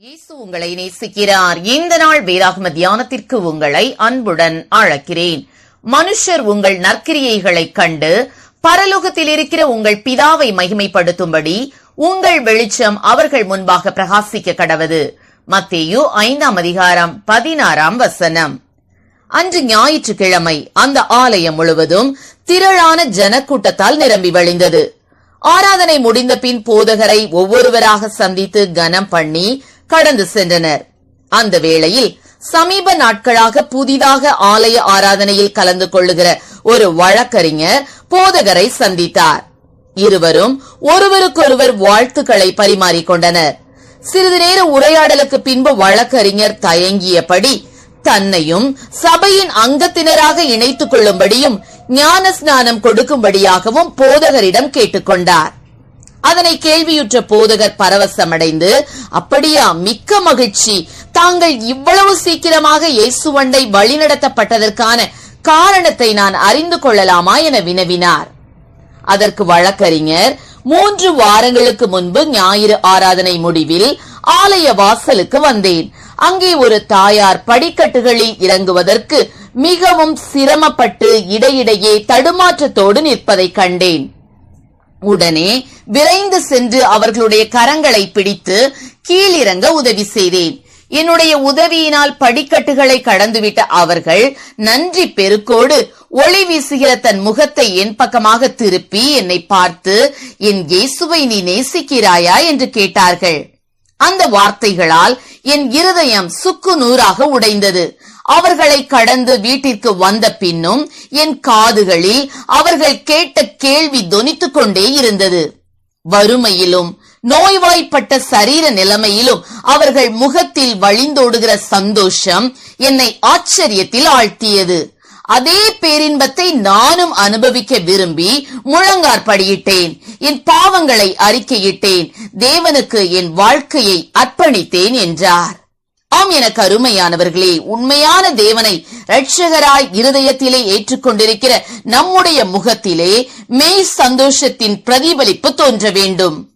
இயேசு உங்களை நேசிக்கிறார். இந்த நாள் வேதாகம தியானத்திற்கு உங்களை அன்புடன் அழைக்கிறேன். மனுஷர் உங்கள் நற்கிரியைகளை கண்டு பரலோகத்தில் இருக்கிற உங்கள் பிதாவை மகிமைப்படுத்தும்படி உங்கள் வெளிச்சம் அவர்கள் முன்பாக பிரகாசிக்க கடவது. மத்தேயு ஐந்தாம் அதிகாரம் பதினாறாம் வசனம். அன்று ஞாயிற்றுக்கிழமை அந்த ஆலயம் முழுவதும் திரளான ஜனக்கூட்டத்தால் நிரம்பி வழிந்தது. ஆராதனை முடிந்த பின் போதகரை ஒவ்வொருவராக சந்தித்து கனம் பண்ணி கடந்து சென்றனர். அந்த வேளையில் சமீப நாட்களாக புதிதாக ஆலய ஆராதனையில் கலந்து கொள்ளுகிற ஒரு வழக்கறிஞர் போதகரை சந்தித்தார். இருவரும் ஒருவருக்கொருவர் வாழ்த்துக்களை பரிமாறிக்கொண்டனர் சிறிது நேர உரையாடலுக்கு பின்பு வழக்கறிஞர் தயங்கியபடி தன்னையும் சபையின் அங்கத்தினராக இணைத்துக் கொள்ளும்படியும் ஞான ஸ்நானம் கொடுக்கும்படியாகவும் போதகரிடம் கேட்டுக்கொண்டார் அதனை கேள்வியுற்ற போதகர் பரவசமடைந்து அப்படியா மிக்க மகிழ்ச்சி. தாங்கள் இவ்வளவு சீக்கிரமாக இயேசுவண்டை வழிநடத்தப்பட்டதற்கான காரணத்தை நான் அறிந்து கொள்ளலாமா என வினவினார். அதற்கு வழக்கறிஞர் மூன்று வாரங்களுக்கு முன்பு ஞாயிறு ஆராதனை முடிவில் ஆலய வாசலுக்கு வந்தேன். அங்கே ஒரு தாயார் படிக்கட்டுகளில் இறங்குவதற்கு மிகவும் சிரமப்பட்டு இடையிடையே தடுமாற்றத்தோடு நிற்பதை கண்டேன். உடனே விரைந்து சென்று அவர்களுடைய கரங்களை பிடித்து கீழிறங்க உதவி செய்தேன். என்னுடைய உதவியினால் படிக்கட்டுகளை கடந்துவிட்ட அவர்கள் நன்றி பெருக்கோடு ஒளி வீசுகிற தன் முகத்தை என் பக்கமாக திருப்பி என்னை பார்த்து என் இயேசுவை நீ நேசிக்கிறாயா? என்று கேட்டார்கள். அந்த வார்த்தைகளால் என் இருதயம் சுக்கு நூறாக உடைந்தது. அவர்களை கடந்து வீட்டிற்கு வந்த பின்னும் என் காதுகளில் அவர்கள் கேட்ட கேள்வி தொனித்துக் கொண்டே இருந்தது. வறுமையிலும் நோய்வாய்ப்பட்ட சரீர நிலைமையிலும் அவர்கள் முகத்தில் வழிந்தோடுகிற சந்தோஷம் என்னை ஆச்சரியத்தில் ஆழ்த்தியது. அதே பேரின்பத்தை நானும் அனுபவிக்க விரும்பி முழங்காற்படியிட்டேன். என் பாவங்களை அறிக்கையிட்டேன். தேவனுக்கு என் வாழ்க்கையை அர்ப்பணித்தேன் என்றார். ஆம் எனக்கு அருமையானவர்களே உண்மையான தேவனை இரட்சகராய் இருதயத்திலே ஏற்றுக்கொண்டிருக்கிற நம்முடைய முகத்திலே மெய் சந்தோஷத்தின் பிரதிபலிப்பு தோன்ற வேண்டும்.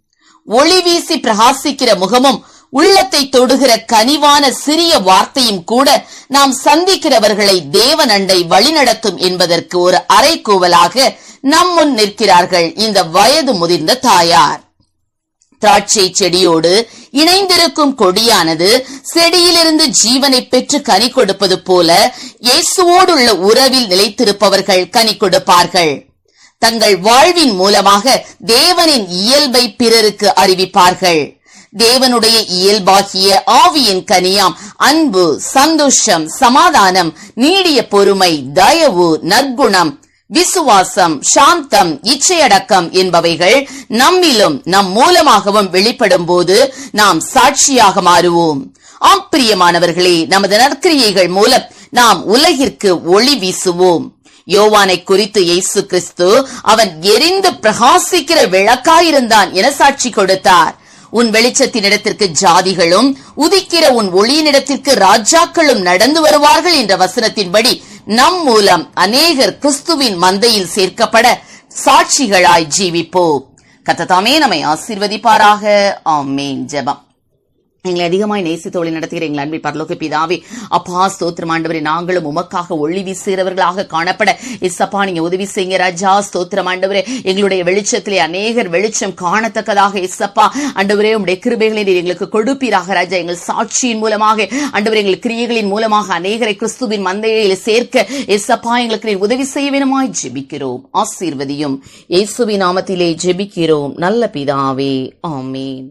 ஒளி வீசி பிரகாசிக்கிற முகமும் உள்ளத்தை தொடுகிற கனிவான சிறிய வார்த்தையும் கூட நாம் சந்திக்கிறவர்களை தேவனண்டை வழிநடத்தும் என்பதற்கு ஒரு அறைகூவலாக நம் முன் நிற்கிறார்கள் இந்த வயது முதிர்ந்த தாயார். திராட்சை செடியோடு இணைந்திருக்கும் கொடியானது செடியிலிருந்து ஜீவனை பெற்று கனி கொடுப்பது போல இயேசுவோடுள்ள உறவில் நிலைத்திருப்பவர்கள் கனி கொடுப்பார்கள். தங்கள் வாழ்வின் மூலமாக தேவனின் இயல்பை பிறருக்கு அறிவிப்பார்கள். தேவனுடைய இயல்பாகிய ஆவியின் கனியாம் அன்பு சந்தோஷம் சமாதானம் நீடிய பொறுமை தயவு நற்குணம் விசுவாசம் சாந்தம் இச்சையடக்கம் என்பவைகள் நம்மிலும் நம் மூலமாகவும் வெளிப்படும் போது நாம் சாட்சியாக மாறுவோம். ஆம் பிரியமானவர்களே நமது நற்கிரியைகள் மூலம் நாம் உலகிற்கு ஒளி வீசுவோம். யோவானை குறித்து இயேசு கிறிஸ்து அவன் எரிந்து பிரகாசிக்கிற விளக்காயிருந்தான் என சாட்சி கொடுத்தார். உன் வெளிச்சத்தினிடத்திற்கு ஜாதிகளும் உதிக்கிற உன் ஒளியினிடத்திற்கு ராஜாக்களும் நடந்து வருவார்கள் என்ற வசனத்தின்படி நம் மூலம் அநேகர் கிறிஸ்துவின் மந்தையில் சேர்க்கப்பட சாட்சிகளாய் ஜீவிப்போம். கத்ததாமே நம்மை ஆசீர்வதிப்பாராக. ஆமேன். ஜெபம். எங்களை அதிகமாய் நேசித்தோழி நடத்துகிற எங்கள் அன்பில் பரலோக பிதாவே அப்பா ஸ்தோத்திரம் ஆண்டவரே நாங்களும் உமக்காக ஒளி வீசுகிறவர்களாக காணப்பட இசப்பா நீங்க உதவி செய்யுங்க ராஜா ஸ்தோத்திரம் ஆண்டவரே. எங்களுடைய வெளிச்சத்திலே அநேகர் வெளிச்சம் காணத்தக்கதாக இசப்பா ஆண்டவரே உடைய கிருபைகளை நீர் எங்களுக்கு கொடுப்பீராக ராஜா. எங்கள் சாட்சியின் மூலமாக ஆண்டவரே எங்கள் கிரியைகளின் மூலமாக அநேகரை கிறிஸ்துவின் மந்தையில சேர்க்க இசப்பா எங்களுக்கு நீர் உதவி செய்ய வேணுமாய் ஜெபிக்கிறோம் ஆசீர்வதியும் இயேசுவின் நாமத்திலே ஜெபிக்கிறோம். நல்ல பிதாவே ஆமீன்.